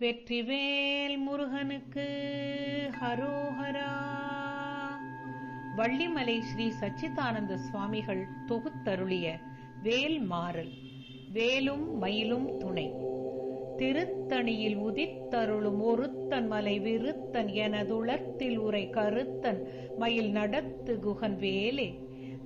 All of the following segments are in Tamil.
வெற்றிவேல் முருகனுக்கு ஹரோஹரா. வள்ளிமலை ஸ்ரீ சச்சிதானந்த சுவாமிகள் தொகுத்தருளிய வேல் மாறல் வேலும் மயிலும் துணை. திருத்தணியில் உதித்தருளும் ஒருத்தன் மலை விருத்தன் எனதுளத்தில் உரை கருத்தன் மயில் நடத்து குகன் வேலே.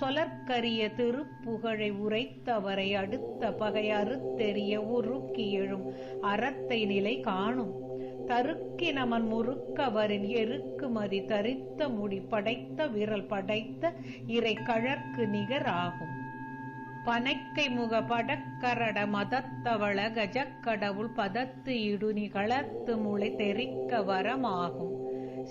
சொலற்கரிய திருப்புகழை உரைத்தவரை அடுத்த பகை அறுத்தெறிய உருக்கி எழும் அறத்தை நிலை காணும். தருக்கி நமன் முறுக்கவரின் எருக்குமதி தரித்த முடி படைத்த விரல் படைத்த இறை கழற்கு நிகராகும். பனைக்கை முக படக்கரட மதத்தவள கஜக்கடவுள் பதத்து இடுனி களத்து முளை தெரிக்க வரமாகும்.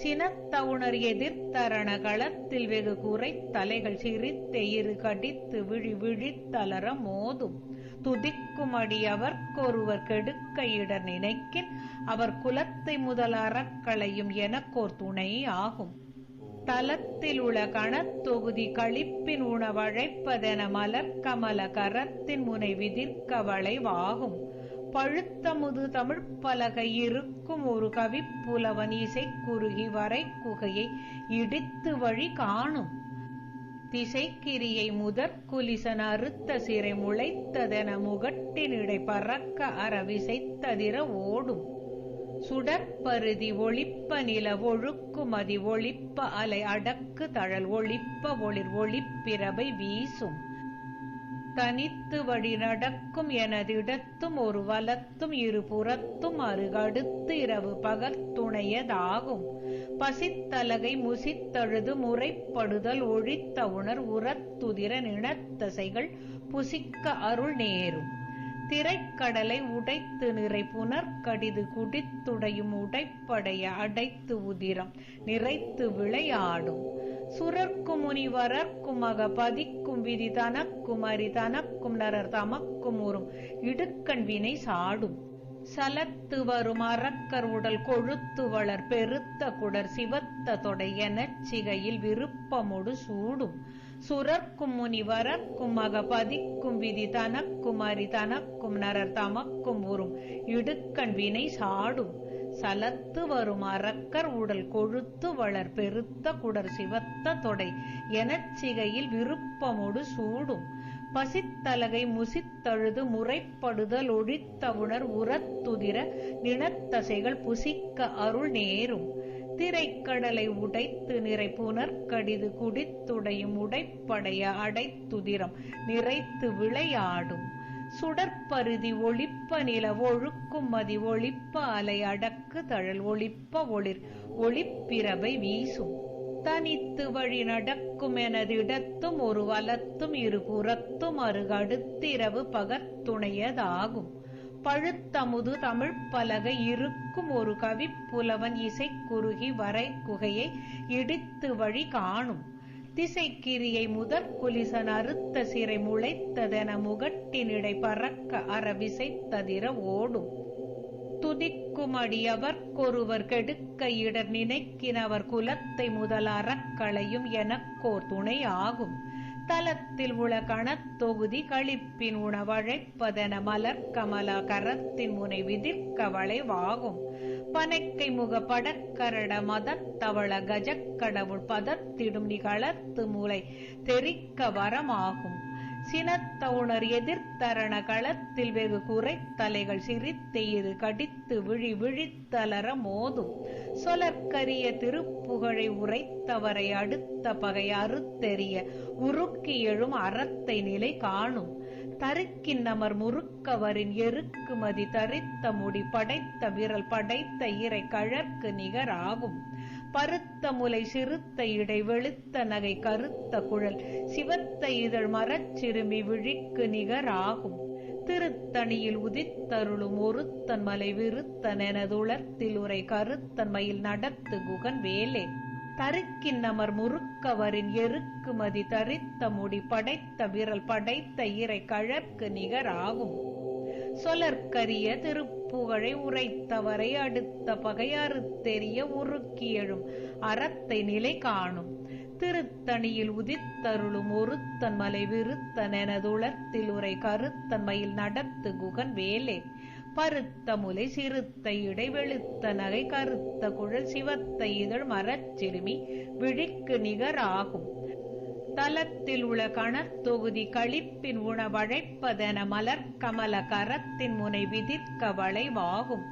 சினத்தவுணர் எதிர்த்தரண களத்தில் வெகு குறை தலைகள் சிரித்தெயிறு கடித்து விழி விழித்தலர மோதும். துதிக்கும் அடி அவர்க்கொருவர் கெடுக்க இடர் நினைக்கின் அவர் குலத்தை முதல் அறக்களையும் எனக்கோர் துணை ஆகும். தலத்தில் உள கணத்தொகுதி களிப்பின் உணவழைப்பதென மலர்கமல கரத்தின் முனை விதிர்க்க வளைவாகும் பழுத்தமுது தமிழ் பலகை இருக்கும் ஒரு கவிப்புலவன் இசை குறுகி வரை குகையை இடித்து வழி காணும். திசைக்கிரியை முதற் குலிசன் அறுத்த சிறை முளைத்ததென முகட்டினிடை பறக்க அற விசைத்ததிர ஓடும் சுடற்பருதி ஒளிப்ப நில ஒழுக்குமதி ஒளிப்ப அலை அடக்கு தழல் ஒளிப்ப ஒளிர் ஒளிப்பிரபை வீசும். தனித்து வழி நடக்கும் எனதிடத்தும் ஒரு வலத்தும் இரு புறத்தும் அருகடுத்து இரவு பகத்துணையதாகும் பசித்தலகை முசித்தழுது முறைப்படுதல் ஒழித்த உணர் உரத்துதிர நினத்தசைகள் புசிக்க அருள் நேரும். திரைக்கடலை உடைத்து நிறை புனர்கடிது குடித்துடையும் உடைப்படைய அடைத்து உதிரம். நிறைத்து விளையாடும். சுரர்க்கும் முனிவரர்க்கும் மக பதிக்கும் விதி தனக்கும் அரி தனக்கும் நரர் தமக்கும் உறும் இடுக்கண் வினை சாடும். சலத்து வரும் அறக்கர் உடல் கொழுத்து வளர் பெருத்த குடர் சிவத்த தொடை எனச் சிகையில் விருப்பமுடு சூடும். சுரர்க்கும் முனிவரர்க்கும் மக பதிக்கும் விதி தனக்கும் அரி தனக்கும் நரர் தமக்கும் உறும் இடுக்கண் வினை சாடும். சலத்து வரும்? அறக்கர் உடல் கொழுத்து வளர் பெருத்த குடர் சிவத்த தொடை. எனச் சிகையில் விருப்பமொடு சூடும். பசித்தலகை முசித்தழுது முறைப்படுதல் ஒழித்த உணர் உரத்துதிர நினத்தசைகள் புசிக்க அருள் நேரும். திரைக்கடலை உடைத்து நிறை புனர்கடிது குடித்துடையும் உடைப்படைய அடைத்துதிரம். நிறைத்து விளையாடும். சுடற்பருதி ஒளிப்ப நில ஒழுக்குமதி ஒளிப்ப அலை அடக்கு தழல் ஒளிப்ப ஒளிர் ஒளிப்பிறவை வீசும். தனித்து வழி நடக்கும் எனதிடத்தும் ஒரு வலத்தும் இரு புறத்தும் அருகடுத்திரவு பகத்துணையதாகும். பழுத்தமுது தமிழ்ப்பலகை பலகை இருக்கும் ஒரு கவிப்புலவன் இசைக்குறுகி வரை குகையை இடித்து வழி காணும். திசைக்கிரியை முதற் குலிசன் அறுத்த சிறை முளைத்ததென முகட்டினிடை பறக்க அறவிசை ததிர ஓடும். துதிக்கும் அடியவர்க்கொருவர் கெடுக்க இடர் நினைக்கினவர் குலத்தை முதல் அறக்களையும் எனக்கோர் துணை ஆகும். தலத்தில் உள கணத்தொகுதி களிப்பின் உணவழைப்பதென மலர் கமலா கரத்தின் முனை விதிர்க்க வளைவாகும். பனைக்கை முக படக்கரட மதத்தவள கஜக்கடவுள் பதத்திடும் நிகழத்து மூலை தெரிக்க வரமாகும். சினத்தவுணர் எதிர்த்தரண களத்தில் வெகு குறைத்தலைகள் சிரித்து கடித்து விழி விழித்தலர மோதும். சொலற்கரிய திருப்புகழை உரைத்தவரை அடுத்த பகை அறுத்தெறிய உருக்கி எழும் அறத்தை நிலை காணும். தருக்கின் நமர் முறுக்கவரின் எருக்குமதி தரித்த முடி படைத்த விரல் படைத்த இறை கழற்கு நிகராகும். பருத்த முலை சிறுத்த இடை வெளுத்த நகை கருத்த குழல் சிவத்த இதழ் மரச்சிறுமி விழிக்கு நிகராகும். திருத்தணியில் உதித்தருளும் ஒருத்தன் மலை விருத்தன் எனதுளத்தில் உரை கருத்தன் மயில் நடத்து குகன் வேலே. தருக்கின் அமர் முறுக்கவரின் எருக்குமதி தரித்த முடி படைத்த விரல் படைத்த இறை கழற்கு நிகராகும். சொலற்கரிய திருப்புகழை உரைத்தவரை அடுத்த பகையாறு தெரிய உருக்கியழும் அறத்தை நிலை காணும். திருத்தணியில் உதித்தருளும் ஒருத்தன் மலை விருத்தன் எனதுளத்தில் உரை கருத்தன்மையில் நடத்து குகன் வேலே. பருத்த முலை சிறுத்த இடை வெளுத்த நகை கருத்த குழல் சிவத்த இதழ் மரச்சிறுமி விழிக்கு நிகராகும். தலத்தில் உள்ள கணத்தொகுதி களிப்பின் உணவழைப்பதென மலர் கமல கரத்தின் முனை விதிர்க்க வளைவாகும்.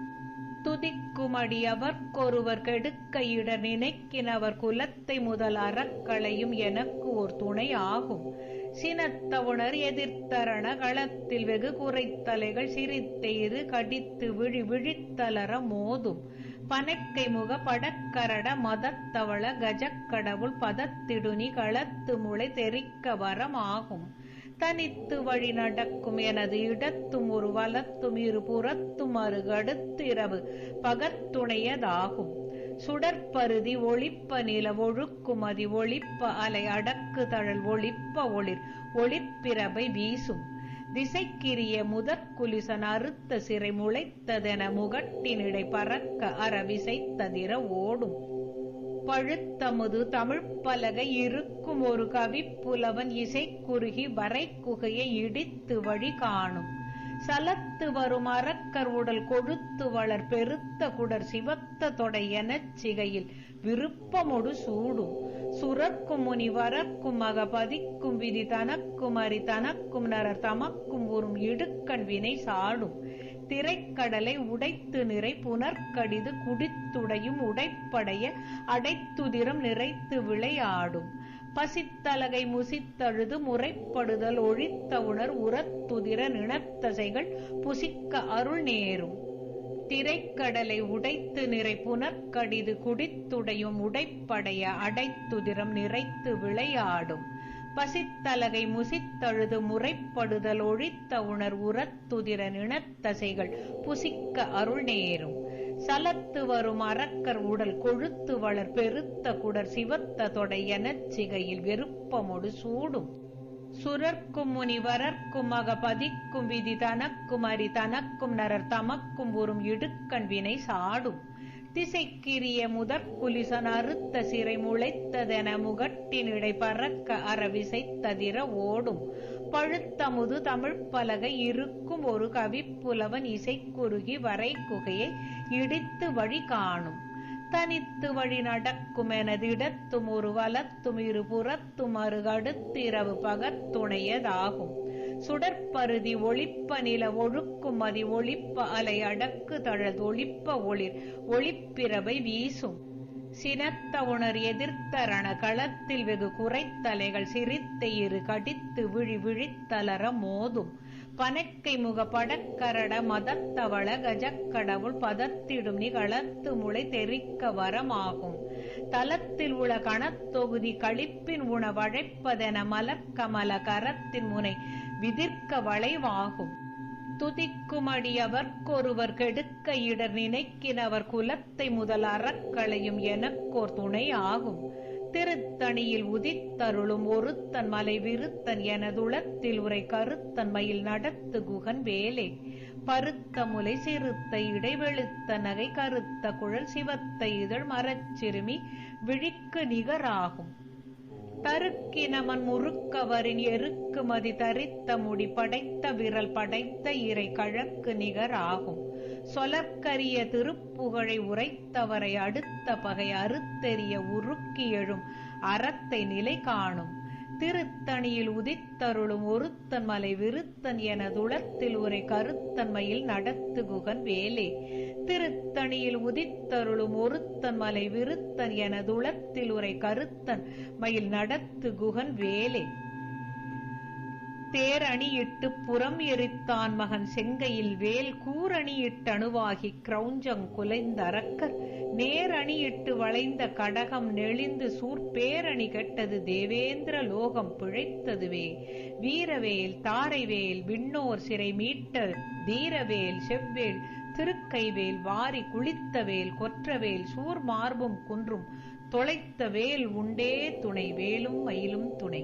துதிக்குமடி அவர்க்கொருவர் கெடுக்க இட நினைக்கினவர் குலத்தை முதல் அறக்களையும் எனக்கு ஓர் துணை ஆகும். சினத்தவுணர் எதிர்த்தரண களத்தில் வெகு குறைத்தலைகள் சிரித்தெய்து கடித்து விழி விழித்தலர மோதும். பனைக்கை முக படக்கரட மதத்தவள கஜக்கடவுள் பதத்திடுனி களத்து முளை தெரிக்க வரமாகும். தனித்து வழி நடக்கும் எனது இடத்தும் ஒரு வலத்தும் இரு புறத்தும் அருகடுத்து இரவு பகத்துணையதாகும். சுடற்பருதி ஒளிப்ப நில ஒழுக்குமதி ஒளிப்ப அலை அடக்கு தழல் ஒளிப்ப ஒளிர் ஒளிப்பிரபை வீசும். திசைக்கிரிய முதற்குலிசன் அறுத்த சிறை முளைத்ததென முகட்டினிடை பறக்க அறவிசைத்ததிர ஓடும். பழுத்தமுது தமிழ்ப்பலகை இருக்கும் ஒரு கவிப்புலவன் இசைக்குறுகி வரைக்குகையை வரை குகையை இடித்து வழி காணும். சலத்து வரும் அறக்கர் உடல் கொழுத்து வளர் பெருத்த குடர் சிவத்த தொடை எனச் சிகையில் விருப்பமொடு சூடும். சுரக்கும் முனி வரக்கும் மக பதிக்கும் விதி தனக்கும் அரி தனக்கும் நரர் தமக்கும் உறும் இடுக்கண் வினை சாடும். திரைக்கடலை உடைத்து நிறை புனர்கடிது குடித்துடையும் உடைப்படைய அடைத்துதிரம் நிறைத்து விளையாடும். பசித்தலகை முசித்தழுது முறைப்படுதல் ஒழித்த உணர் உரத்துதிர நிணத்தசைகள் புசிக்க அருள் நேரும். திரைக்கடலை உடைத்து நிறை புனர்கடிது குடித்துடையும் உடைப்படைய அடைத்துதிரம் நிறைத்து விளையாடும். பசித்தலகை முசித்தழுது முறைப்படுதல் ஒழித்த உணர் உரத்துதிர நிணத்தசைகள் புசிக்க அருள் நேரும். சலத்து வரும் அரக்கர் உடல் கொழுத்து வளர் பெருத்த குடர் சிவத்த தொடை எனச் சிகையில் வெறுப்பமொடு சூடும். சுரர்க்கும் முனிவரர்க்கும் மக பதிக்கும் விதி தனக்கும் அரி தனக்கும் நரர் தமக்கும் உறும் இடுக்கண் வினை சாடும். திசைக்கிரிய முதற்குலிசன் அறுத்த சிறை முளைத்ததென முகட்டினிடை பறக்க அறவிசைத்ததிர ஓடும். பழுத்தமுது தமிழ்ப்பலகை இருக்கும் ஒரு கவிப்புலவன் இசைக்குறுகி வரை குகையை இடித்து வழி காணும். தனித்து வழி நடக்கும் எனதிடத்தும் ஒரு வலத்தும் இருபுறத்தும் அருகடுத்திரவு பகத்துணையதாகும் சுடற்பருதி ஒளிப்ப நில ஒழுக்கும் அதி ஒளிப்ப அலை அடக்கு தழல் ஒளிப்ப ஒளிர் ஒளிப்பிரவை வீசும். சினத்த உணர் எதிர்த்தரண களத்தில் வெகு குறைத்தலைகள் சிரித்த இரு கடித்து விழி விழித்தலர மோதும். பனக்கை முக படக்கரட மதத்தவள கஜக்கடவுள் பதத்திடும் நிகழத்து முளை தெரிக்க வரமாகும். தலத்தில் உள கணத்தொகுதி களிப்பின் உணவழைப்பதென மலக்கமல கரத்தின் முனை விதிர்க்க வளைவாகும். துதிக்குமடியவர்க்கொருவர் கெடுக்க இடர் நினைக்கினவர் குலத்தை முதல் அறக்களையும் எனக்கோர் துணை ஆகும். திருத்தணியில் உதித்தருளும் ஒருத்தன் மலை விருத்தன் எனதுளத்தில் உரை கருத்தன் மயில் நடத்து குகன் வேலே. பருத்த முலை சிறுத்த இடைவெளுத்த நகை கருத்த குழல் சிவத்த இதழ் மரச்சிறுமி விழிக்கு நிகராகும். தருக்கினமன் முறுக்கவரின் எருக்கு மதி தரித்த முடி படைத்த விரல் படைத்த இறை கழக்கு நிகராகும். சொலற்கரிய திருப்புகழை உரைத்தவரை அடுத்த பகை அறுத்தெறிய உருக்கி எழும் அறத்தை நிலை காணும். திருத்தணியில் உதித்தருளும் ஒருத்தன் மலை விருத்தன் என துளத்தில் உரை கருத்தன்மையில் நடத்து குகன் வேலே. திருத்தணியில் உதித்தருளும் ஒருத்தன் மலை விருத்தன் என துளத்தில் உரை கருத்தன் மயில் நடத்து குகன் வேலே. தேரணியிட்டு புறம் எரித்தான் மகன் செங்கையில் வேல் கூரணியிட்டணுவாகி கிரௌஞ்சங் குலைந்தறக்க நேரணியிட்டு வளைந்த கடகம் நெளிந்து சூர்பேரணி கெட்டது தேவேந்திர லோகம் பிழைத்ததுவே. வீரவேல் தாரைவேல் விண்ணோர் சிறை மீட்ட தீரவேல் செவ்வேல் திருக்கைவேல் வாரி குளித்தவேல் கொற்றவேல் சூர் மார்பும் குன்றும் தொலைத்த வேல் உண்டே துணை வேலும் மயிலும் துணை.